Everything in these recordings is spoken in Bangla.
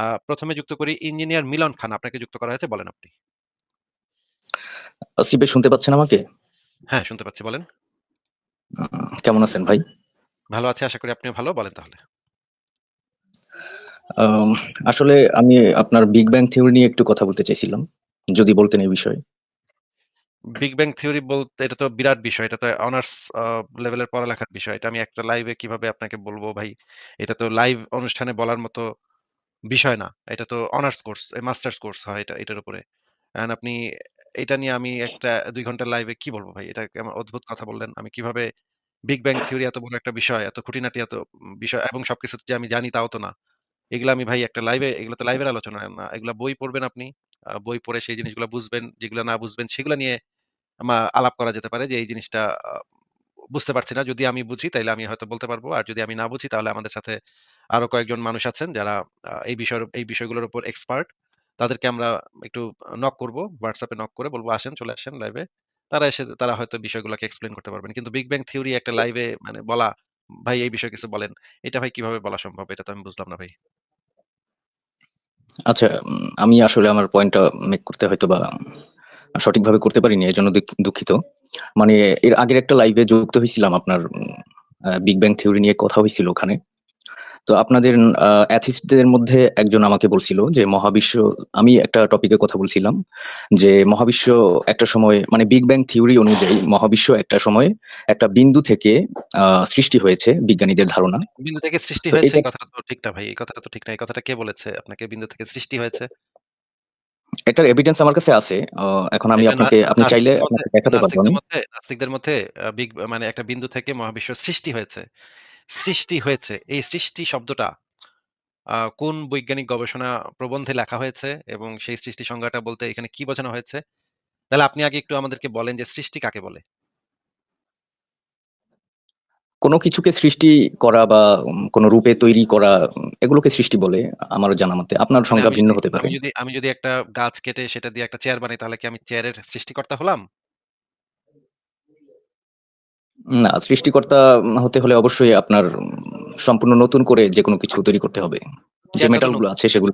আ ১ম এ যুক্ত করি ইঞ্জিনিয়ার মিলন খান। আপনাকে যুক্ত করা হয়েছে। বলেন আপনি। আসিফ শুনতে পাচ্ছেন আমাকে? হ্যাঁ, শুনতে পাচ্ছি। বলেন। কেমন আছেন ভাই? ভালো আছি। আশা করি আপনিও ভালো। বলেন তাহলে। আসলে আমি আপনার বিগ ব্যাং থিওরি নিয়ে একটু কথা বলতে চাইছিলাম। যদি বলতেন এই বিষয়ে। বিগ ব্যাং থিওরি বলতে এটা তো বিরাট বিষয়। এটা তো অনার্স লেভেলের পড়ালেখার বিষয়। এটা আমি একটা লাইভে কীভাবে আপনাকে বলব ভাই? এটা তো লাইভ অনুষ্ঠানে বলার মতো বিষয় না। এটা তো অনার্স কোর্স, মাস্টার্স কোর্স হয় এটা এটার উপরে। অ্যান্ড আপনি এটা নিয়ে আমি একটা ২ ঘণ্টার লাইভে কি বলব ভাই? এটা কেমন অদ্ভুত কথা বললেন। আমি কীভাবে বিগ ব্যাং থিওরি এত বড় একটা বিষয়, এত খুঁটিনাটি এত বিষয় এবং সবকিছু যে আমি জানি তাও তো না। এগুলা আমি ভাই একটা লাইভে এগুলো তো লাইভের আলোচনা না। এগুলা বই পড়বেন আপনি। বই পড়ে সেই জিনিসগুলা বুঝবেন। যেগুলা না বুঝবেন সেগুলা নিয়ে আলাপ করা যেতে পারে যে এই জিনিসটা বুঝতে পারছি না। যদি আমি বুঝি তাইলে আমি হয়তো বলতে পারব। আর যদি আমি না বুঝি তাহলে আমাদের সাথে আরও কয়েকজন মানুষ আছেন যারা এই বিষয়ের এই বিষয়গুলোর উপর এক্সপার্ট। তাদেরকে আমরা একটু নক করব। এ নক করে বলব, "আসেন, চলে আসেন লাইভে।" তারা এসে তারা হয়তো বিষয়গুলোকে এক্সপ্লেইন করতে পারবেন। কিন্তু বিগ ব্যাং থিওরি একটা লাইভে মানে বলা, "ভাই এই বিষয়ে কিছু বলেন।" এটা ভাই কীভাবে বলা সম্ভব? এটা তো আমি বুঝলাম না ভাই। আচ্ছা, আমি আসলে আমার পয়েন্টটা মেক করতে হয়তোবা সঠিকভাবে করতে পারিনি। এজন্য দুঃখ দুঃখিত। মানে এর আগের একটা লাইভে যুক্ত হইছিলাম আপনার বিগ ব্যাং থিওরি নিয়ে কথা হইছিল ওখানে। তো আপনাদের আ অ্যাথিস্ট দের মধ্যে একজন আমাকে বলছিল যে মহাবিশ্ব আমি একটা টপিকে কথা বলছিলাম যে মহাবিশ্ব একটা সময় মানে বিগ ব্যাং থিওরি অনুযায়ী মহাবিশ্ব একটা সময় একটা বিন্দু থেকে সৃষ্টি হয়েছে বিজ্ঞানীদের ধারণা। বিন্দু থেকে সৃষ্টি হয়েছে কথাটা তো ঠিক না ভাই। এই কথাটা তো ঠিক না। এই কথাটা কে বলেছে আপনাকে বিন্দু থেকে সৃষ্টি হয়েছে? এটার এভিডেন্স আমার কাছে আছে। এখন আমি আপনাকে আপনি চাইলে আপনাকে দেখাতে পারব নাস্তিকদের। মধ্যে বিগ মানে একটা বিন্দু থেকে মহাবিশ্ব সৃষ্টি হয়েছে। সৃষ্টি হয়েছে। এই সৃষ্টি শব্দটা কোন বৈজ্ঞানিক গবেষণা প্রবন্ধে লেখা হয়েছে এবং সেই সৃষ্টি সংজ্ঞাটা বলতে এখানে কি বোঝানো হয়েছে? তাহলে আপনি আগে একটু আমাদেরকে বলেন যে সৃষ্টি কাকে বলে? কোন কিছুকে সৃষ্টি করা বা কোনো রূপে তৈরি করা এগুলোকে সৃষ্টি বলে আমার জানা মতে। আপনার সংজ্ঞা ভিন্ন হতে পারে। আমি যদি আমি যদি একটা গাছ কেটে সেটা দিয়ে একটা চেয়ার বানাই তাহলে কি আমি চেয়ারের সৃষ্টিকর্তা হলাম? না, সৃষ্টিকর্তা হতে হলে অবশ্যই আপনার সম্পূর্ণ নতুন করে যেকোনো কিছু তৈরি করতে হবে। যে মেটালগুলো আছে সেগুলো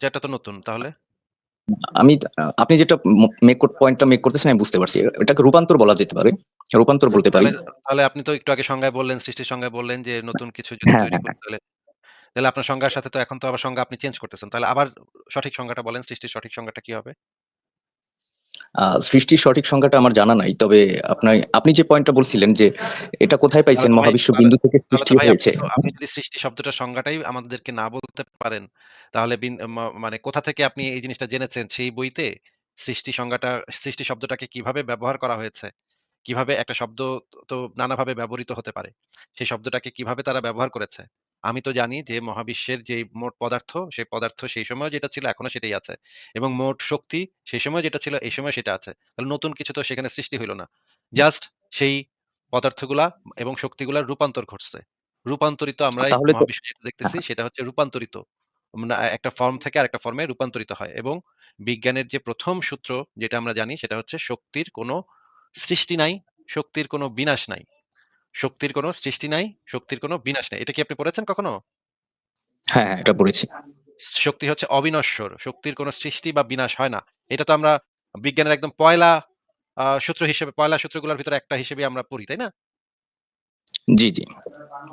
চেয়ারটা তো নতুন তাহলে? আমি আপনি যেটা মেক পয়েন্টটা মেক করতেছেন আমি বুঝতে পারছি। এটাকে রূপান্তর বলা যেতে পারে। রূপান্তর বলতে পারি। তাহলে আপনি তো একটু আগে সংজ্ঞায় বললেন, সৃষ্টির সংজ্ঞায় বললেন যে নতুন কিছু যদি হ্যাঁ, তৈরি হ্যাঁ, করি হ্যাঁ। তাহলে আপনার সংজ্ঞার সাথে তো এখন তো আবার সংজ্ঞা আপনি চেঞ্জ করতেছেন। তাহলে আবার সঠিক সংজ্ঞাটা বলেন, সৃষ্টির সঠিক সংজ্ঞাটা কি হবে? সৃষ্টির সঠিক সংজ্ঞাটা আমার জানা নাই। তবে আপনার আপনি যে পয়েন্টটা বলছিলেন যে এটা কোথায় পাইছেন মহাবিশ্ব বিন্দু থেকে সৃষ্টি হয়েছে। আপনি যদি সৃষ্টি শব্দটা সংজ্ঞাটাই আমাদেরকে না বলতে পারেন, তাহলে মানে কোথা থেকে আপনি এই জিনিসটা জেনেছেন? সেই বইতে সৃষ্টি সংজ্ঞাটা সৃষ্টি শব্দটাকে কীভাবে ব্যবহার করা হয়েছে? কীভাবে একটা শব্দ তো নানাভাবে ব্যবহৃত হতে পারে। সেই শব্দটাকে কীভাবে তারা ব্যবহার করেছে? আমি তো জানি যে মহাবিশ্বের যেই মোট পদার্থ, সেই পদার্থ সেই সময়ও যেটা ছিল এখনও সেটাই আছে। এবং মোট শক্তি সেই সময় যেটা ছিল এই সময় সেটা আছে। তাহলে নতুন কিছু তো সেখানে সৃষ্টি হইল না। জাস্ট সেই পদার্থগুলা এবং শক্তিগুলার রূপান্তর ঘটছে। রূপান্তরিত আমরা মহাবিশ্বে যেটা দেখতেছি সেটা হচ্ছে রূপান্তরিত। একটা ফর্ম থেকে আরেকটা ফর্মে রূপান্তরিত হয় এবং বিজ্ঞানের যে প্রথম সূত্র যেটা আমরা জানি সেটা হচ্ছে শক্তির কোনো সৃষ্টি নাই, শক্তির কোনো বিনাশ নাই। শক্তির কোনো সৃষ্টি নাই, শক্তির কোনো বিনাশ নাই। এটা কি আপনি পড়েছেন কখনো? হ্যাঁ, হ্যাঁ, এটা পড়েছি। শক্তি হচ্ছে অবিনশ্বর। শক্তির কোনো সৃষ্টি বা বিনাশ হয় না। এটা তো আমরা বিজ্ঞানের একদম পয়লা সূত্র হিসেবে পয়লা সূত্রগুলোর ভিতরে একটা হিসেবে আমরা পড়ি, তাই না? জি, জি।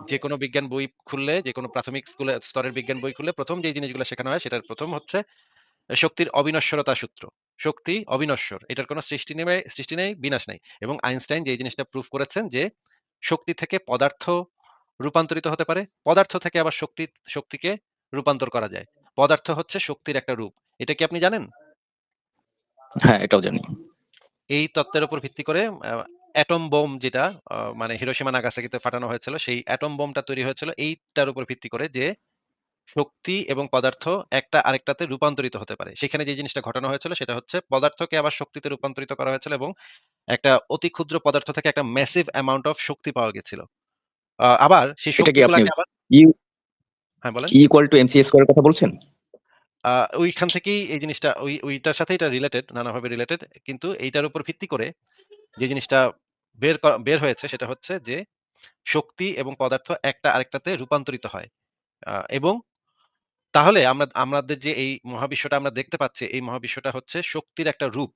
যেকোনো বিজ্ঞান বই খুললে, যেকোনো প্রাথমিক স্কুলে স্তরের বিজ্ঞান বই খুললে প্রথম যেই জিনিসগুলো শেখানো হয় সেটার প্রথম হচ্ছে শক্তির অবিনশ্বরতা সূত্র। শক্তি অবিনশ্বর। এটার কোনো সৃষ্টি নেবে সৃষ্টি নেই, বিনাশ নাই। এবং আইনস্টাইন যে জিনিসটা প্রুফ করেছেন যে শক্তি থেকে পদার্থ রূপান্তরিত হতে পারে। পদার্থ থেকে আবার শক্তি শক্তিকে রূপান্তর করা যায়। পদার্থ হচ্ছে শক্তির একটা রূপ। এটা কি আপনি জানেন? হ্যাঁ, এটাও জানি। এই তত্ত্বের উপর ভিত্তি করে অ্যাটম বোম যেটা মানে হিরোশিমা নাগাসাকিতে ফাটানো হয়েছিল, সেই অ্যাটম বোমটা তৈরি হয়েছিল এইটার উপর ভিত্তি করে যে শক্তি এবং পদার্থ একটা আরেকটাতে রূপান্তরিত হতে পারে। সেখানে যে জিনিসটা ঘটানো হয়েছিল সেটা হচ্ছে পদার্থকে আবার শক্তিতে রূপান্তরিত করা হয়েছিল এবং একটা অতি ক্ষুদ্র পদার্থ থেকে একটা ম্যাসিভ অ্যামাউন্ট অফ শক্তি পাওয়া গেছিল। আবার সেই শক্তিগুলাকে আবার হ্যাঁ, বলেন? E equal to MC square কথা বলছেন? ওইখান থেকেই এই জিনিসটা ওই ওইটার সাথে এটা রিলেটেড, নানাভাবে রিলেটেড। কিন্তু এইটার উপর ভিত্তি করে যে জিনিসটা বের বের হয়েছে সেটা হচ্ছে যে শক্তি এবং পদার্থ একটা আরেকটাতে রূপান্তরিত হয়। এবং তাহলে আমরা আমাদের যে এই মহাবিশ্বটা আমরা দেখতে পাচ্ছি, এই মহাবিশ্বটা হচ্ছে শক্তির একটা রূপ।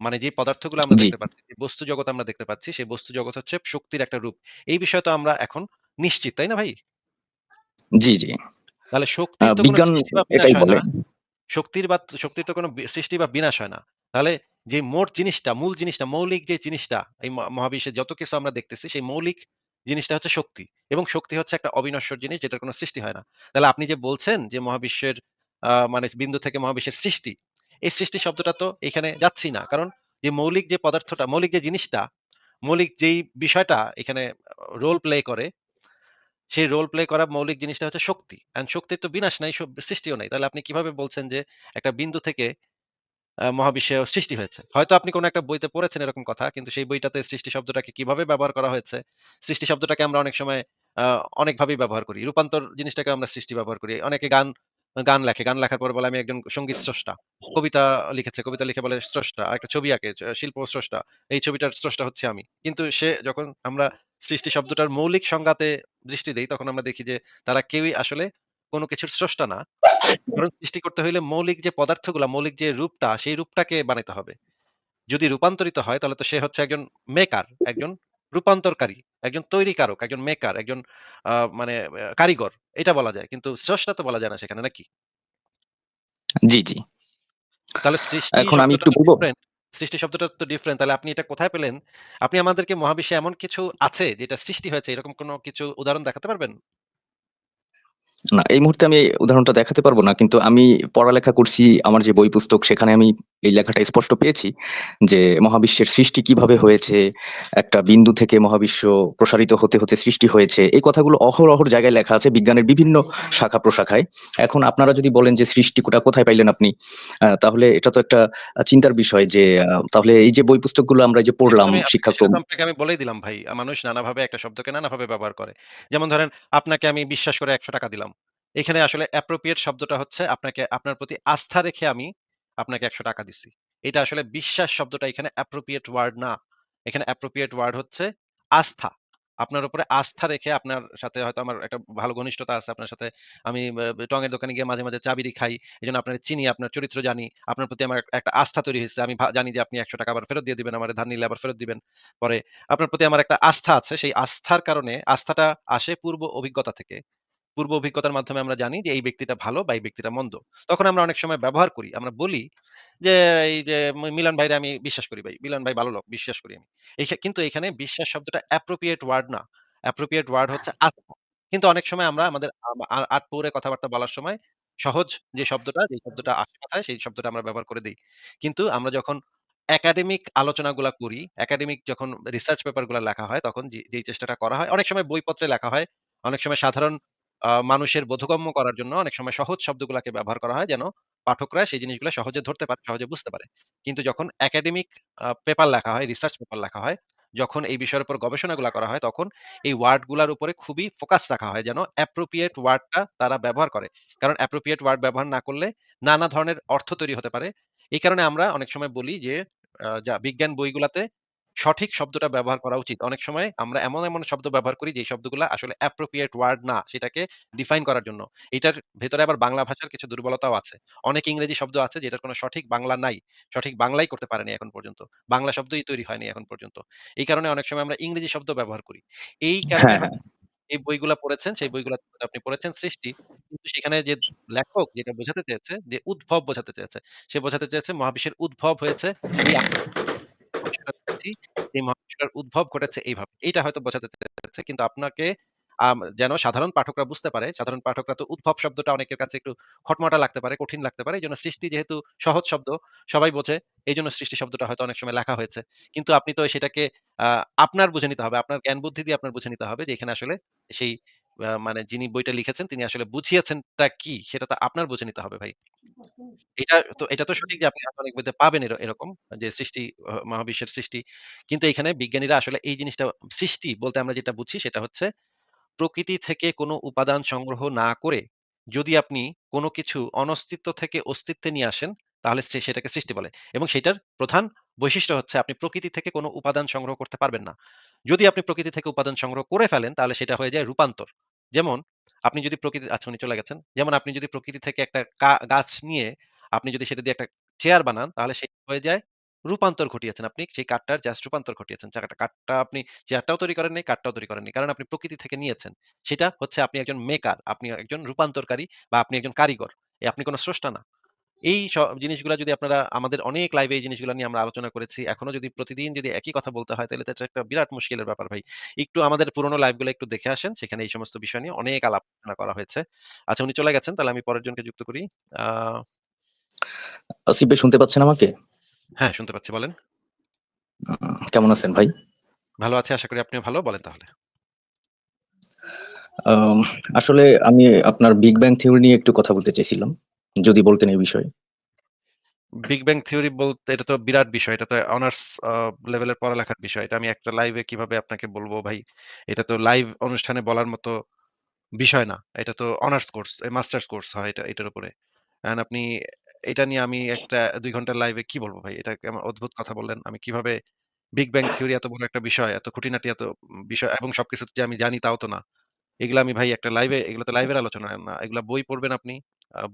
মানে যে পদার্থগুলো আমরা দেখতে পাচ্ছি, যে বস্তু জগৎ আমরা দেখতে পাচ্ছি, সেই বস্তু জগৎ হচ্ছে শক্তির একটা রূপ। এই বিষয়ে তো আমরা এখন নিশ্চিত, তাই না ভাই? জি, জি। তাহলে আ শক্তির তো কোনো বিজ্ঞান সৃষ্টি বা বিনাশ এটাই হয় বলে। না। শক্তির বা শক্তির তো কোনো সৃষ্টি বা বিনাশ হয় না। তাহলে যে মোট জিনিসটা, মূল জিনিসটা, মৌলিক যে জিনিসটা এই মহাবিশ্বে যত কিছু আমরা দেখতেছি সেই মৌলিক জিনিসটা হচ্ছে শক্তি। এবং শক্তি হচ্ছে একটা অবিনশ্বর জিনিস যেটার কোনো সৃষ্টি হয় না। তাহলে আপনি যে বলছেন যে মহাবিশ্বের মানে বিন্দু থেকে মহাবিশ্বের সৃষ্টি, এই সৃষ্টি শব্দটা তো এখানে যাচ্ছেই না। কারণ যে মৌলিক যে পদার্থটা, মৌলিক যে জিনিসটা, মৌলিক যেই বিষয়টা এখানে রোল প্লে করে সেই রোল প্লে করা মৌলিক জিনিসটা হচ্ছে শক্তি। অ্যান্ড শক্তির তো বিনাশ নাই, সব সৃষ্টিও নাই। তাহলে আপনি কীভাবে বলছেন যে একটা বিন্দু থেকে আ মহাবিশ্বের সৃষ্টি হয়েছে? হয়তো আপনি কোন একটা বইতে পড়েছেন এরকম কথা। কিন্তু সেই বইটাতে সৃষ্টি শব্দটাকে কীভাবে ব্যবহার করা হয়েছে? সৃষ্টি শব্দটাকে আমরা অনেক সময় অনেকভাবেই ব্যবহার করি। রূপান্তর জিনিসটাকে আমরা সৃষ্টি ব্যবহার করি। অনেকে গান গান লেখে। গান লেখার পরে বলে আমি একজন সংগীত স্রষ্টা। কবিতা লিখেছে। কবিতা লিখে বলে স্রষ্টা। আরেকটা ছবি আঁকে, শিল্প স্রষ্টা। এই ছবিটার স্রষ্টা হচ্ছে আমি। কিন্তু সে যখন আমরা সৃষ্টি শব্দটার মৌলিক সংজ্ঞাতে দৃষ্টি দেই, তখন আমরা দেখি যে তারা কেউই আসলে কোন কিছুর স্রষ্টা না। কারণ সৃষ্টি করতে হইলে মৌলিক যে পদার্থগুলা, মৌলিক যে রূপটা, সেই রূপটাকে বানাইতে হবে। যদি রূপান্তরিত হয় তাহলে তো সে হচ্ছে একজন মেকার, একজন রূপান্তরকারী, একজন তৈরিকারক, একজন মেকার, একজন মানে কারিগর। এটা বলা যায়। কিন্তু স্রষ্টা তো বলা যায় না সেখানে নাকি? জি, জি। তাহলে সৃষ্টি এখন আমি একটু ডিফারেন্ট। সৃষ্টি শব্দটা তো ডিফারেন্ট। তাহলে আপনি এটা কোথায় পেলেন? আপনি আমাদেরকে মহাবিশ্বে এমন কিছু আছে যেটা সৃষ্টি হয়েছে এরকম কোনো কিছু উদাহরণ দেখাতে পারবেন? না, এই মুহূর্তে আমি উদাহরণটা দেখাতে পারব না। কিন্তু আমি পড়ালেখা করছি, আমার যে বই পুস্তক সেখানে আমি এই লেখাটা স্পষ্ট পেয়েছি যে, মহাবিশ্বের সৃষ্টি কীভাবে হয়েছে, একটা বিন্দু থেকে মহাবিশ্ব প্রসারিত হতে, হতে সৃষ্টি হয়েছে। এই কথাগুলো অহরহ জায়গায় লেখা আছে বিজ্ঞানের বিভিন্ন শাখা-প্রশাখায়। এখন আপনারা যদি বলেন যে সৃষ্টিটা কোথায় পাইলেন আপনি? তাহলে এটা তো একটা চিন্তার বিষয় যে তাহলে এই যে বই পুস্তকগুলো আমরা যে পড়লাম শিক্ষাক্রম আমি বলেই দিলাম ভাই। মানুষ নানাভাবে একটা শব্দকে নানাভাবে ব্যবহার করে। যেমন ধরেন আপনাকে আমি বিশ্বাস করে ৳১০০ দিলাম। এখানে আসলে appropriate শব্দটা হচ্ছে আপনাকে আপনার প্রতি আস্থা রেখে আমি আপনাকে ৳১০০ দিছি। এটা আসলে বিশ্বাস শব্দটা এখানে appropriate ওয়ার্ড না। এখানে appropriate ওয়ার্ড হচ্ছে আস্থা। আপনার উপরে আস্থা রেখে আপনার সাথে হয়তো আমার একটা ভালো ঘনিষ্ঠতা আছে আপনার সাথে। আমি টঙের দোকানে গিয়ে মাঝে, মাঝে চা বিড়ি এই জন্য আপনারে চিনি, আপনার চরিত্র জানি। আপনার প্রতি আমার একটা আস্থা তৈরি হয়েছে আমি জানি যে আপনি ৳১০০ আবার ফেরত দিয়ে দিবেন আমারে ধার নিলে আবার ফেরত দিবেন পরে। আপনার প্রতি আমার একটা আস্থা আছে। সেই আস্থার কারণে আস্থাটা আসে পূর্ব অভিজ্ঞতা থেকে। পূর্ব অভিজ্ঞতার মাধ্যমে আমরা জানি যে এই ব্যক্তিটা ভালো বা এই ব্যক্তিটা মন্দ। তখন আমরা অনেক সময় ব্যবহার করি। আমরা বলি যে এই যে মিলন ভাইরে আমি বিশ্বাস করি ভাই। মিলন ভাই ভালো লোক, বিশ্বাস করি আমি। কিন্তু এখানে বিশ্বাস শব্দটা appropriate ওয়ার্ড না। appropriate ওয়ার্ড হচ্ছে আস্থা। কিন্তু অনেক সময় আমরা আমাদের আম আ আটপৌরে কথাবার্তা বলার সময় সহজ যে শব্দটা, যে শব্দটা আসে কথায় সেই শব্দটা আমরা ব্যবহার করে দিই কিন্তু আমরা যখন একাডেমিক আলোচনাগুলা করি, একাডেমিক যখন রিসার্চ পেপারগুলা লেখা হয় তখন যে চেষ্টাটা করা হয়, অনেক সময় বইপত্রে লেখা হয়। অনেক সময় সাধারণ মানুষের বোধগম্য করার জন্য অনেক সময় সহজ শব্দগুলাকে ব্যবহার করা হয় যেন পাঠকরা সেই জিনিসগুলা সহজে ধরতে পারে, সহজে বুঝতে পারে। কিন্তু যখন একাডেমিক পেপার লেখা হয়, রিসার্চ পেপার লেখা হয়, যখন এই বিষয়ের উপর গবেষণাগুলা করা হয় তখন এই ওয়ার্ডগুলার উপরে খুবই ফোকাস রাখা হয় যেন appropriate ওয়ার্ডটা তারা ব্যবহার করে। কারণ appropriate ওয়ার্ড ব্যবহার না করলে নানা ধরনের অর্থ তৈরি হতে পারে। এই কারণে আমরা অনেক সময় বলি যে যা বিজ্ঞান বইগুলাতে সঠিক শব্দটা ব্যবহার করা উচিত। অনেক সময় আমরা এমন, এমন শব্দ ব্যবহার করি যে শব্দগুলা আসলে appropriate ওয়ার্ড না, সেটাকে ডিফাইন করার জন্য। এটার ভেতরে আবার বাংলা ভাষার কিছু দুর্বলতাও আছে। অনেক ইংরেজি শব্দ আছে যেটার কোনো সঠিক বাংলা নাই। সঠিক বাংলাই করতে পারেনি এখন পর্যন্ত। বাংলা শব্দই তৈরি হয়নি এখন পর্যন্ত। এই কারণে অনেক সময় আমরা ইংরেজি শব্দ ব্যবহার করি। এই কারণে হ্যাঁ, হ্যাঁ। এই বইগুলা পড়েছেন, সেই বইগুলা আপনি পড়েছেন সৃষ্টি। কিন্তু সেখানে যে লেখক যেটা বোঝাতে চেয়েছে যে উদ্ভব বোঝাতে চেয়েছে। সে বোঝাতে চেয়েছে মহাবিশ্বের উদ্ভব হয়েছে এই এই মহাবিশ্বটার উদ্ভব ঘটেছে এইভাবে। এইটা হয়তো বোঝাতে চেয়েছে। কিন্তু আপনাকে যেন সাধারণ পাঠকরা বুঝতে পারে, সাধারণ পাঠকরা তো উদ্ভব শব্দটা অনেকের কাছে একটু খটমটা লাগতে পারে, কঠিন লাগতে পারে। এজন্য সৃষ্টি যেহেতু সহজ শব্দ, সবাই বোঝে। এই জন্য সৃষ্টি শব্দটা হয়তো অনেক সময় লেখা হয়েছে। কিন্তু আপনি তো সেটাকে আপনার বুঝে নিতে হবে। আপনার জ্ঞান বুদ্ধি দিয়ে আপনার বুঝে নিতে হবে যে এখানে আসলে সেই মানে যিনি বইটা লিখেছেন, তিনি আসলে বুঝিয়েছেনটা কি সেটা তো আপনার বুঝে নিতে হবে ভাই। এটা তো এটা তো সঠিক যে আপনি অনেক বইতে পাবেন এরকম যে সৃষ্টি মহাবিশ্বের সৃষ্টি। কিন্তু এখানে বিজ্ঞানীরা আসলে এই জিনিসটা, সৃষ্টি বলতে আমরা যেটা বুঝি সেটা হচ্ছে প্রকৃতি থেকে কোনো উপাদান সংগ্রহ না করে যদি আপনি কোনো কিছু অনস্তিত্ব থেকে অস্তিত্বে নিয়ে আসেন, তাহলে সেটাকে সৃষ্টি বলে। এবং সেটার প্রধান বৈশিষ্ট্য হচ্ছে আপনি প্রকৃতি থেকে কোনো উপাদান সংগ্রহ করতে পারবেন না। যদি আপনি প্রকৃতি থেকে উপাদান সংগ্রহ করে ফেলেন, তাহলে সেটা হয়ে যায় রূপান্তর। যেমন আপনি যদি প্রকৃতি আচ্ছা উনি চলে গেছেন। যেমন আপনি যদি প্রকৃতি থেকে একটা গাছ নিয়ে আপনি যদি সেটা দিয়ে একটা চেয়ার বানান তাহলে সেই হয়ে যায় রূপান্তর ঘটিয়েছেন আপনি। সেই কাঠটার জাস্ট রূপান্তর ঘটিয়েছেন। কাঠটা আপনি চেয়ারটাও তৈরি করেন নাই, কাঠটাও তৈরি করেননি। কারণ আপনি প্রকৃতি থেকে নিয়েছেন। সেটা হচ্ছে আপনি একজন মেকার, আপনি একজন রূপান্তরকারী বা আপনি একজন কারিগর। আপনি কোনো স্রষ্টা না। এই জিনিসগুলা যদি আপনারা আমাদের অনেক লাইভে এই জিনিসগুলা নিয়ে আমরা আলোচনা করেছি। এখনও যদি প্রতিদিন যদি একই কথা বলতে হয় তাহলে এটা একটা বিরাট মুশকিলের ব্যাপার ভাই। একটু আমাদের পুরোনো লাইভগুলো একটু দেখে আসেন। সেখানে এই সমস্ত বিষয় নিয়ে অনেক আলাপ-আলোচনা করা হয়েছে। আচ্ছা উনি চলে গেছেন তাহলে আমি পরের জনকে যুক্ত করি। আসিফ ভাই শুনতে পাচ্ছেন আমাকে? হ্যাঁ, শুনতে পাচ্ছি বলেন। কেমন আছেন ভাই? ভালো আছি। আশা করি আপনিও ভালো। বলেন তাহলে। আসলে আমি আপনার বিগ ব্যাং থিওরি নিয়ে একটু কথা বলতে চাইছিলাম। যদি বলতেন এই বিষয়ে। বিগ ব্যাং থিওরি বলতে এটা তো বিরাট বিষয়। এটা তো অনার্স লেভেলের পড়ালেখার বিষয়। এটা আমি একটা লাইভে কীভাবে আপনাকে বলব ভাই। এটা তো লাইভ অনুষ্ঠানে বলার মতো বিষয় না। এটা তো অনার্স কোর্স, মাস্টার্স কোর্স হয় এটা এটার উপরে। অ্যান্ড আপনি এটা নিয়ে আমি একটা দুই ঘণ্টার লাইভে কি বলব ভাই? এটা অদ্ভুত কথা বললেন। আমি কীভাবে বিগ ব্যাং থিওরি এত বড় একটা বিষয়, এত খুঁটিনাটি এত বিষয় এবং সবকিছু যে আমি জানি তাও তো না। এগুলা আমি ভাই একটা লাইভে এগুলো তো লাইভের আলোচনা না। এগুলা বই পড়বেন আপনি।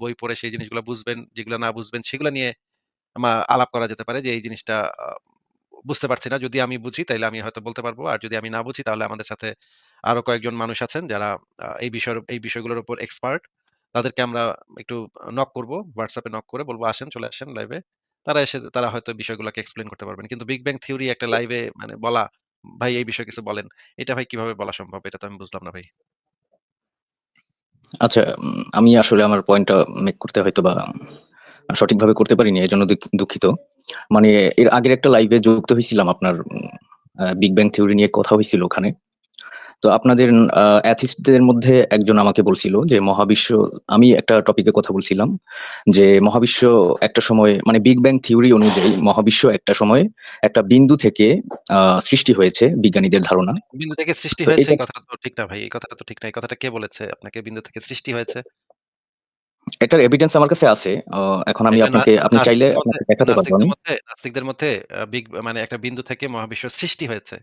বই পড়ে সেই জিনিসগুলা বুঝবেন। যেগুলা না বুঝবেন সেগুলা নিয়ে মা আলাপ করা যেতে পারে যে এই জিনিসটা বুঝতে পারছি না। যদি আমি বুঝি তাইলে আমি হয়তো বলতে পারব। আর যদি আমি না বুঝি তাহলে আমাদের সাথে আরও কয়েকজন মানুষ আছেন যারা এই বিষয়ের এই বিষয়গুলোর উপর এক্সপার্ট। তাদেরকে আমরা একটু নক করব। হোয়াটসঅ্যাপে নক করে বলব "আসেন, চলে আসেন লাইভে।" তারা এসে তারা হয়তো বিষয়গুলোকে এক্সপ্লেন করতে পারবেন। কিন্তু বিগ ব্যাং থিওরি একটা লাইভে মানে বলা, "ভাই এই বিষয়ে কিছু বলেন।" এটা ভাই কীভাবে বলা সম্ভব? এটা তো আমি বুঝলাম না ভাই। আচ্ছা আমি আসলে আমার পয়েন্টটা মেক করতে হয়তো বা সঠিকভাবে করতে পারিনি। এজন্য দুঃখ, দুঃখিত। মানে এর আগের একটা লাইভে যুক্ত হয়েছিলাম আপনার বিগ ব্যাং থিওরি নিয়ে কথা হয়েছিল ওখানে। তো আপনাদের আ অ্যাথিস্ট দের মধ্যে একজন আমাকে বলছিল যে মহাবিশ্ব আমি একটা টপিকে কথা বলছিলাম যে মহাবিশ্ব একটা সময় মানে বিগ ব্যাং থিওরি অনুযায়ী মহাবিশ্ব একটা সময়ে একটা বিন্দু থেকে সৃষ্টি হয়েছে বিজ্ঞানীদের ধারণা। বিন্দু থেকে সৃষ্টি হয়েছে এই কথাটা তো ঠিক না ভাই। এই কথাটা তো ঠিক না। এই কথাটা কে বলেছে আপনাকে বিন্দু থেকে সৃষ্টি হয়েছে? এটার এভিডেন্স আমার কাছে আছে। এখন আমি আপনাকে আপনি চাইলে আপনাকে দেখাতে পারব আমি। নাস্তিকদের মধ্যে বিগ মানে একটা বিন্দু থেকে মহাবিশ্ব সৃষ্টি হয়েছে।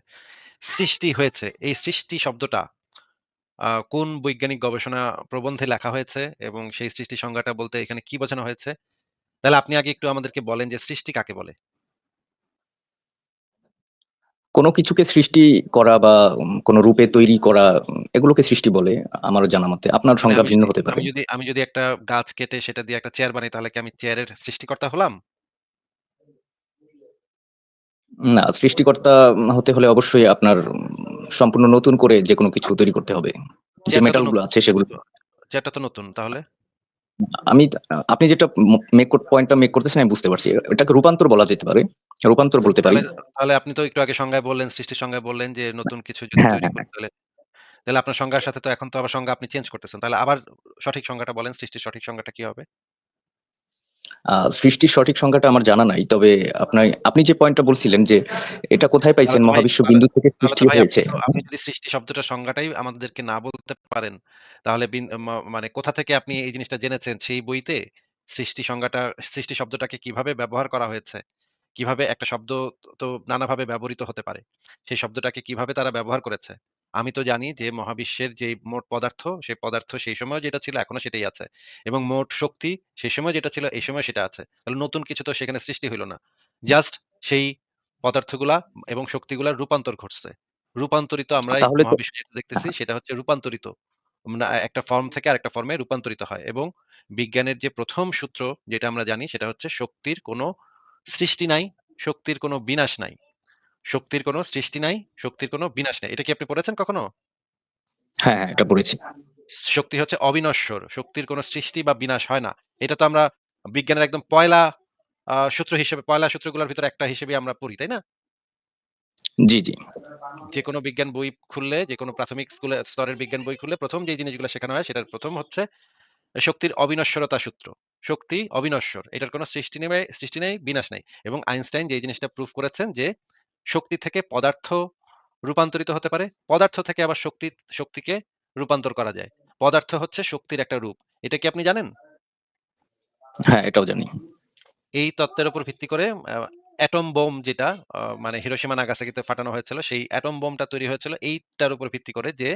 সৃষ্টি হয়েছে। এই সৃষ্টি শব্দটা কোন বৈজ্ঞানিক গবেষণা প্রবন্ধে লেখা হয়েছে এবং সেই সৃষ্টি সংজ্ঞাটা বলতে এখানে কি বোঝানো হয়েছে? তাহলে আপনি আগে একটু আমাদেরকে বলেন যে সৃষ্টি কাকে বলে? কোন কিছুকে সৃষ্টি করা বা কোন রূপে তৈরি করা এগুলোকে সৃষ্টি বলে আমার জানা মতে। আপনার মানে সংজ্ঞা ভিন্ন হতে পারে। আমি যদি আমি যদি একটা গাছ কেটে সেটা দিয়ে একটা চেয়ার বানাই তাহলে কি আমি চেয়ারের সৃষ্টিকর্তা হলাম? না, সৃষ্টিকর্তা হতে হলে অবশ্যই আপনার সম্পূর্ণ নতুন করে যেকোনো কিছু তৈরি করতে হবে। যে মেটালগুলো আছে সেগুলো চেয়ারটা তো নতুন তাহলে? আমি আপনি যেটা মেক পয়েন্টটা মেক করতেছেন আমি বুঝতে পারছি। এটাকে রূপান্তর বলা যেতে পারে। রূপান্তর বলতে পারি। তাহলে আপনি তো একটু আগে সংজ্ঞায় বললেন, সৃষ্টির সংজ্ঞায় বললেন যে নতুন কিছু যদি হ্যাঁ, তৈরি হ্যাঁ, হ্যাঁ। করতে হলে তাহলে আপনার সংজ্ঞার সাথে তো এখন তো আবার সংজ্ঞা আপনি চেঞ্জ করতেছেন। তাহলে আবার সঠিক সংজ্ঞাটা বলেন, সৃষ্টির সঠিক সংজ্ঞাটা কি হবে? সৃষ্টির সঠিক সংজ্ঞাটা আমার জানা নাই। তবে আপনার আপনি যে পয়েন্টটা বলছিলেন যে এটা কোথায় পাইছেন মহাবিশ্ব বিন্দু থেকে সৃষ্টি হয়েছে। আপনি যদি সৃষ্টি শব্দটার সংজ্ঞাটাই আমাদেরকে না বলতে পারেন, তাহলে মানে কোথা থেকে আপনি এই জিনিসটা জেনেছেন? সেই বইতে সৃষ্টি সংজ্ঞাটা সৃষ্টি শব্দটাকে কীভাবে ব্যবহার করা হয়েছে? কীভাবে একটা শব্দ তো নানাভাবে ব্যবহৃত হতে পারে। সেই শব্দটাকে কীভাবে তারা ব্যবহার করেছে? আমি তো জানি যে মহাবিশ্বের যে মোট পদার্থ, সেই পদার্থ সেই সময়ও যেটা ছিল এখনও সেটাই আছে। এবং মোট শক্তি সেই সময় যেটা ছিল এই সময় সেটা আছে। তাহলে নতুন কিছু তো সেখানে সৃষ্টি হইল না। জাস্ট সেই পদার্থগুলা এবং শক্তিগুলার রূপান্তর ঘটছে। রূপান্তরিত আমরা এই মহাবিশ্বে যেটা দেখতেছি সেটা হচ্ছে রূপান্তরিত। একটা ফর্ম থেকে আরেকটা ফর্মে রূপান্তরিত হয় এবং বিজ্ঞানের যে প্রথম সূত্র যেটা আমরা জানি সেটা হচ্ছে শক্তির কোনো সৃষ্টি নাই, শক্তির কোনো বিনাশ নাই। শক্তির কোনো সৃষ্টি নাই, শক্তির কোনো বিনাশ নাই। এটা কি আপনি পড়েছেন কখনো? হ্যাঁ, হ্যাঁ, এটা পড়েছি। শক্তি হচ্ছে অবিনশ্বর। শক্তির কোনো সৃষ্টি বা বিনাশ হয় না। এটা তো আমরা বিজ্ঞানের একদম পয়লা সূত্র হিসেবে পয়লা সূত্রগুলোর ভিতরে একটা হিসেবে আমরা পড়ি, তাই না? জি, জি। যেকোনো বিজ্ঞান বই খুললে, যেকোনো প্রাথমিক স্কুলে স্তরের বিজ্ঞান বই খুললে প্রথম যেই জিনিসগুলো শেখানো হয় সেটার প্রথম হচ্ছে শক্তির অবিনশ্বরতা সূত্র। শক্তি অবিনশ্বর। এটার কোনো সৃষ্টি নেবে সৃষ্টি নেই, বিনাশ নাই। এবং আইনস্টাইন যেই জিনিসটা প্রুফ করেছেন যে শক্তি থেকে পদার্থ রূপান্তরিত হতে পারে। পদার্থ থেকে আবার শক্তি শক্তিকে রূপান্তর করা যায়। পদার্থ হচ্ছে শক্তির একটা রূপ। এটা কি আপনি জানেন? হ্যাঁ, এটাও জানি। এই তত্ত্বের উপর ভিত্তি করে অ্যাটম বোম যেটা মানে হিরোশিমা নাগাসাকিতে ফাটানো হয়েছিল, সেই অ্যাটম বোমটা তৈরি হয়েছিল এইটার উপর ভিত্তি করে যে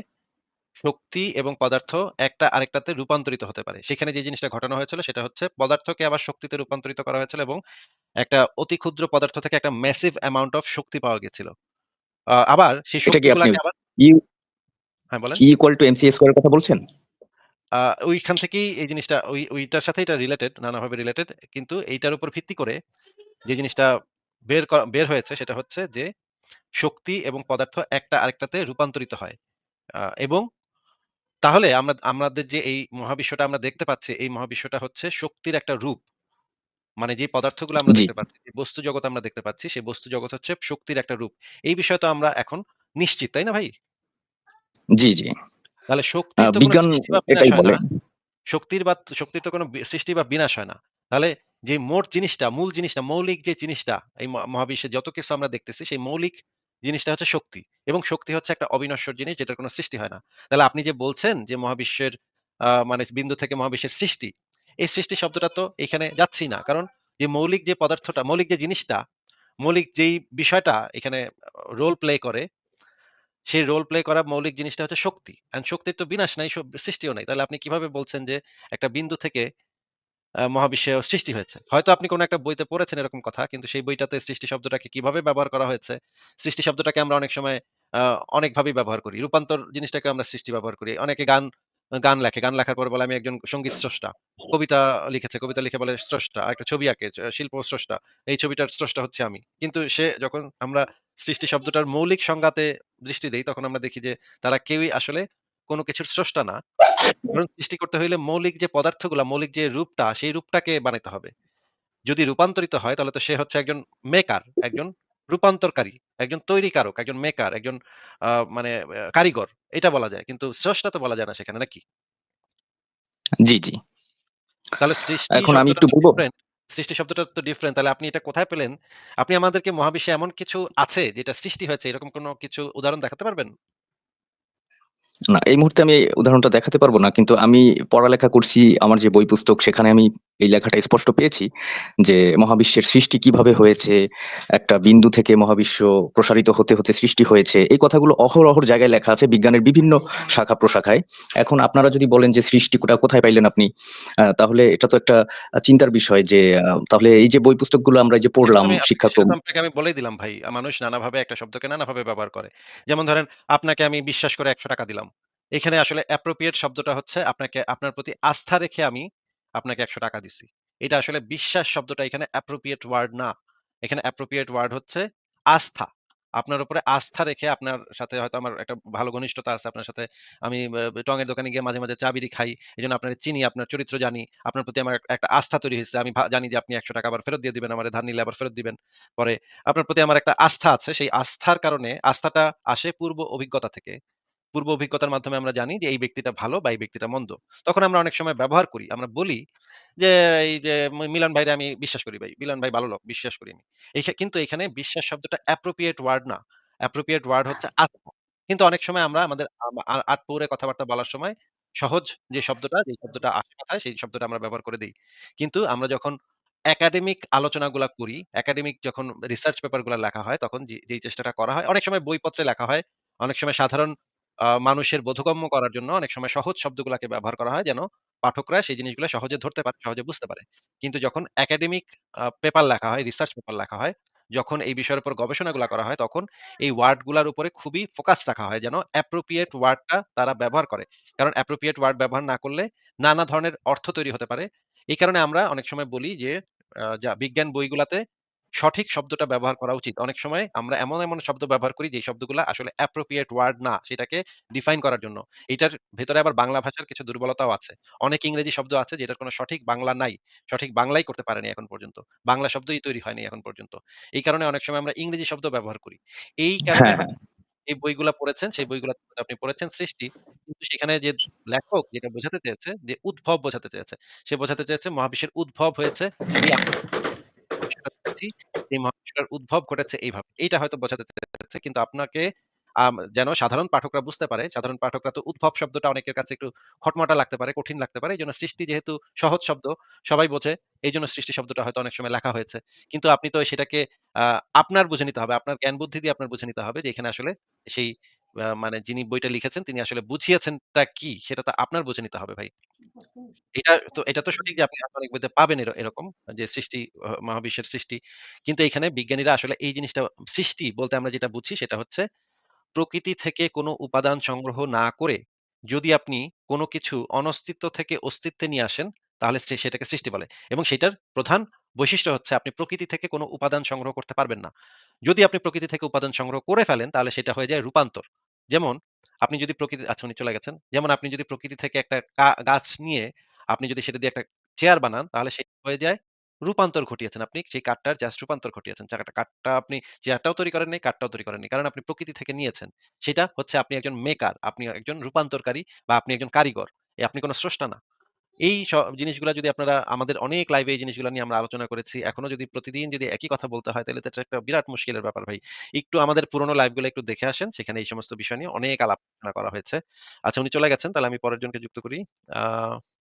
শক্তি এবং পদার্থ একটা আরেকটাতে রূপান্তরিত হতে পারে। সেখানে যে জিনিসটা ঘটানো হয়েছিল সেটা হচ্ছে পদার্থকে আবার শক্তিতে রূপান্তরিত করা হয়েছিল এবং একটা অতি ক্ষুদ্র পদার্থ থেকে একটা ম্যাসিভ অ্যামাউন্ট অফ শক্তি পাওয়া গেছিল। আবার সেই শক্তিগুলাকে আবার হ্যাঁ, বলেন। E স্কয়ার কথা বলছেন? ওইখান থেকেই এই জিনিসটা ওই ওইটার সাথে এটা রিলেটেড, নানাভাবে রিলেটেড। কিন্তু এইটার উপর ভিত্তি করে যে জিনিসটা বের বের হয়েছে সেটা হচ্ছে যে শক্তি এবং পদার্থ একটা আরেকটাতে রূপান্তরিত হয়। এবং তাহলে আমরা আমাদের যে এই মহাবিশ্বটা আমরা দেখতে পাচ্ছি, এই মহাবিশ্বটা হচ্ছে শক্তির একটা রূপ। মানে যে পদার্থগুলো আমরা দেখতে পাচ্ছি, যে বস্তু জগৎ আমরা দেখতে পাচ্ছি, সেই বস্তু জগৎ হচ্ছে শক্তির একটা রূপ। এই বিষয়ে তো আমরা এখন নিশ্চিত, তাই না ভাই? জি, জি। তাহলে আ শক্তির তো কোনো বিজ্ঞান সৃষ্টি বা বিনাশ এটাই হয় বলে। না। শক্তির বা শক্তির তো কোনো সৃষ্টি বা বিনাশ হয় না। তাহলে যে মোট জিনিসটা, মূল জিনিসটা, মৌলিক যে জিনিসটা এই মহাবিশ্বে যত কিছু আমরা দেখতেছি সেই মৌলিক জিনিসটা হচ্ছে শক্তি। এবং শক্তি হচ্ছে একটা অবিনশ্বর জিনিস যেটার কোনো সৃষ্টি হয় না। তাহলে আপনি যে বলছেন যে মহাবিশ্বের মানে বিন্দু থেকে মহাবিশ্বের সৃষ্টি, এই সৃষ্টি শব্দটা তো এখানে যাচ্ছেই না। কারণ যে মৌলিক যে পদার্থটা, মৌলিক যে জিনিসটা, মৌলিক যেই বিষয়টা এখানে রোল প্লে করে সেই রোল প্লে করা মৌলিক জিনিসটা হচ্ছে শক্তি। অ্যান্ড শক্তির তো বিনাশ নাই, স সৃষ্টিও নাই। তাহলে আপনি কীভাবে বলছেন যে একটা বিন্দু থেকে আ মহাবিশ্বের সৃষ্টি হয়েছে? হয়তো আপনি কোনো একটা বইতে পড়েছেন এরকম কথা। কিন্তু সেই বইটাতে সৃষ্টি শব্দটাকে কীভাবে ব্যবহার করা হয়েছে? সৃষ্টি শব্দটাকে আমরা অনেক সময় অনেকভাবেই ব্যবহার করি। রূপান্তর জিনিসটাকে আমরা সৃষ্টি ব্যবহার করি। অনেকে গান গান লেখে। গান লেখার পরে বলে আমি একজন সংগীত স্রষ্টা। কবিতা লিখেছে। কবিতা লিখে বলে স্রষ্টা। আরেকটা ছবি আঁকে, শিল্প স্রষ্টা। এই ছবিটার স্রষ্টা হচ্ছে আমি। কিন্তু সে যখন আমরা সৃষ্টি শব্দটার মৌলিক সংজ্ঞাতে দৃষ্টি দেই, তখন আমরা দেখি যে তারা কেউই আসলে কোনো কিছুর স্রষ্টা না। বরং সৃষ্টি করতে হইলে মৌলিক যে পদার্থগুলা, মৌলিক যে রূপটা, সেই রূপটাকে বানাইতে হবে। যদি রূপান্তরিত হয় তাহলে তো সে হচ্ছে একজন মেকার, একজন রূপান্তরকারী, একজন তৈরিকারক, একজন মেকার, একজন মানে কারিগর। এটা বলা যায়। কিন্তু স্রষ্টা তো বলা যায় না সেখানে নাকি? জি, জি। তাহলে এখন আমি একটু বলব? সৃষ্টি শব্দটা তো ডিফারেন্ট। তাহলে আপনি এটা কোথায় পেলেন? আপনি আমাদেরকে মহাবিশ্বে এমন কিছু আছে যেটা সৃষ্টি হয়েছে এরকম কোনো কিছু উদাহরণ দেখাতে পারবেন? না, এই মুহূর্তে আমি উদাহরণটা দেখাতে পারব না। কিন্তু আমি পড়ালেখা করছি, আমার যে বই পুস্তক সেখানে আমি এই লেখাটা স্পষ্ট পেয়েছি যে, মহাবিশ্বের সৃষ্টি কীভাবে হয়েছে, একটা বিন্দু থেকে মহাবিশ্ব প্রসারিত হতে, হতে সৃষ্টি হয়েছে। এই কথাগুলো অহরহ জায়গায় লেখা আছে বিজ্ঞানের বিভিন্ন শাখা-প্রশাখায়। এখন আপনারা যদি বলেন যে সৃষ্টিটা কোথায় পাইলেন আপনি? তাহলে এটা তো একটা চিন্তার বিষয় যে তাহলে এই যে বই পুস্তকগুলো আমরা যে পড়লাম শিক্ষাক্রম আমি বলেই দিলাম ভাই। মানুষ নানাভাবে একটা শব্দকে নানাভাবে ব্যবহার করে। যেমন ধরেন আপনাকে আমি বিশ্বাস করে ৳১০০ দিলাম। এখানে আসলে অ্যাপ্রোপ্রিয়েট শব্দটা হচ্ছে আপনাকে আপনার প্রতি আস্থা রেখে আমি আপনাকে ৳১০০ দিছি। এটা আসলে বিশ্বাস শব্দটা এখানে অ্যাপ্রোপ্রিয়েট ওয়ার্ড না। এখানে অ্যাপ্রোপ্রিয়েট ওয়ার্ড হচ্ছে আস্থা। আপনার উপরে আস্থা রেখে আপনার সাথে হয়তো আমার একটা ভালো ঘনিষ্ঠতা আছে আপনার সাথে। আমি টঙের দোকানে গিয়ে মাঝে, মাঝে চা বিড়ি খাই। জন্য আপনারে চিনি, আপনার চরিত্র জানি। আপনার প্রতি আমার একটা আস্থা তৈরি হয়েছে আমি জানি যে আপনি ৳১০০ আবার ফেরত দিয়ে দিবেন আমার ধার নিলে আবার ফেরত দিবেন পরে। আপনার প্রতি আমার একটা আস্থা আছে। সেই আস্থার কারণে আস্থাটা আসে পূর্ব অভিজ্ঞতা থেকে। পূর্ব অভিজ্ঞতার মাধ্যমে আমরা জানি যে এই ব্যক্তিটা ভালো বা এই ব্যক্তিটা মন্দ। তখন আমরা অনেক সময় ব্যবহার করি। আমরা বলি যে এই যে মিলন ভাইরে আমি বিশ্বাস করি ভাই। মিলন ভাই ভালো লোক, বিশ্বাস করি আমি। এইখা কিন্তু এখানে বিশ্বাস শব্দটা appropriate ওয়ার্ড না। appropriate ওয়ার্ড হচ্ছে আস্থা। কিন্তু অনেক সময় আমরা আমাদের আম আ আটপৌরে কথাবার্তা বলার সময় সহজ যে শব্দটা, যে শব্দটা আসে মাথায় সেই শব্দটা আমরা ব্যবহার করে দিই কিন্তু আমরা যখন একাডেমিক আলোচনাগুলা করি, একাডেমিক যখন রিসার্চ পেপারগুলা লেখা হয় তখন যে যেই চেষ্টাটা করা হয়, অনেক সময় বইপত্রে লেখা হয়। অনেক সময় সাধারণ আ মানুষের বোধগম্য করার জন্য অনেক সময় সহজ শব্দগুলাকে ব্যবহার করা হয় যেন পাঠকরা সেই জিনিসগুলো সহজে ধরতে পারে, সহজে বুঝতে পারে। কিন্তু যখন একাডেমিক পেপার লেখা হয়, রিসার্চ পেপার লেখা হয়, যখন এই বিষয়ের উপর গবেষণাগুলা করা হয় তখন এই ওয়ার্ডগুলার উপরে খুবই ফোকাস রাখা হয় যেন অ্যাপ্রোপ্রিয়েট ওয়ার্ডটা তারা ব্যবহার করে। কারণ অ্যাপ্রোপ্রিয়েট ওয়ার্ড ব্যবহার না করলে নানা ধরনের অর্থ তৈরি হতে পারে। এই কারণে আমরা অনেক সময় বলি যে আ যা বিজ্ঞান বইগুলাতে সঠিক শব্দটা ব্যবহার করা উচিত। অনেক সময় আমরা এমন, এমন শব্দ ব্যবহার করি যে শব্দগুলা আসলে appropriate ওয়ার্ড না, সেটাকে ডিফাইন করার জন্য। এটার ভেতরে আবার বাংলা ভাষার কিছু দুর্বলতাও আছে। অনেক ইংরেজি শব্দ আছে যেটার কোনো সঠিক বাংলা নাই। সঠিক বাংলাই করতে পারেনি এখন পর্যন্ত। বাংলা শব্দই তৈরি হয়নি এখন পর্যন্ত। এই কারণে অনেক সময় আমরা ইংরেজি শব্দ ব্যবহার করি। এই কারণে হ্যাঁ, হয় হ্যাঁ। এই বইগুলা পড়েছেন, সেই বইগুলা আপনি পড়েছেন সৃষ্টি। কিন্তু সেখানে যে লেখক যেটা বোঝাতে চেয়েছে যে উদ্ভব বোঝাতে চেয়েছে। সে বোঝাতে চেয়েছে মহাবিশ্বের উদ্ভব হয়েছে এই দেখেছি, এই মহাবিশ্বটার উদ্ভব ঘটেছে এইভাবে। এইটা হয়তো বোঝাতে চেয়েছে। কিন্তু আপনাকে যেন সাধারণ পাঠকরা বুঝতে পারে, সাধারণ পাঠকরা তো উদ্ভব শব্দটা অনেকের কাছে একটু খটমটা লাগতে পারে, কঠিন লাগতে পারে। এজন্য সৃষ্টি যেহেতু সহজ শব্দ, সবাই বোঝে। এই জন্য সৃষ্টি শব্দটা হয়তো অনেক সময় লেখা হয়েছে। কিন্তু আপনি তো সেটাকে আপনার বুঝে নিতে হবে। আপনার জ্ঞান বুদ্ধি দিয়ে আপনার বুঝে নিতে হবে যে এখানে আসলে সেই মানে যিনি বইটা লিখেছেন তিনি আসলে বুঝিয়েছেনটা কি সেটা তো আপনার বুঝে নিতে হবে ভাই। এটা তো এটা তো সঠিক যে আপনি অনেক বইতে পাবেন এরকম যে সৃষ্টি মহাবিশ্বের সৃষ্টি। কিন্তু এখানে বিজ্ঞানীরা আসলে এই জিনিসটা সৃষ্টি বলতে আমরা যেটা বুঝি সেটা হচ্ছে প্রকৃতি থেকে কোনো উপাদান সংগ্রহ না করে যদি আপনি কোনো কিছু অনস্তিত্ব থেকে অস্তিত্বে নিয়ে আসেন, তাহলে সেটাকে সৃষ্টি বলে। এবং সেটার প্রধান বৈশিষ্ট্য হচ্ছে আপনি প্রকৃতি থেকে কোনো উপাদান সংগ্রহ করতে পারবেন না। যদি আপনি প্রকৃতি থেকে উপাদান সংগ্রহ করে ফেলেন তাহলে সেটা হয়ে যায় রূপান্তর। যেমন আপনি যদি প্রকৃতি আচ্ছা উনি চলে গেছেন। যেমন আপনি যদি প্রকৃতি থেকে একটা গাছ নিয়ে আপনি যদি সেটা দিয়ে একটা চেয়ার বানান তাহলে সেই হয়ে যায় রূপান্তর ঘটিয়েছেন। আপনি সেই কাঠটার জাস্ট রূপান্তর ঘটিয়েছেন। চাকাটা কাঠটা আপনি চেয়ারটাও তৈরি করেন নাই, কাঠটাও তৈরি করেননি। কারণ আপনি প্রকৃতি থেকে নিয়েছেন। সেটা হচ্ছে আপনি একজন মেকার, আপনি একজন রূপান্তরকারী বা আপনি একজন কারিগর। এ আপনি কোনো স্রষ্টা না। এই সব জিনিসগুলো যদি আপনারা আমাদের অনেক লাইভে এই জিনিসগুলো নিয়ে আমরা আলোচনা করেছি। এখনও যদি প্রতিদিন যদি একই কথা বলতে হয়, তাহলে এটা একটা বিরাট মুশকিলের ব্যাপার ভাই। একটু আমাদের পুরোনো লাইভগুলো একটু দেখে আসেন। সেখানে এই সমস্ত বিষয় নিয়ে অনেক আলোচনা করা হয়েছে। আচ্ছা উনি চলে গেছেন, তাহলে আমি পরের জনকে যুক্ত করি। আ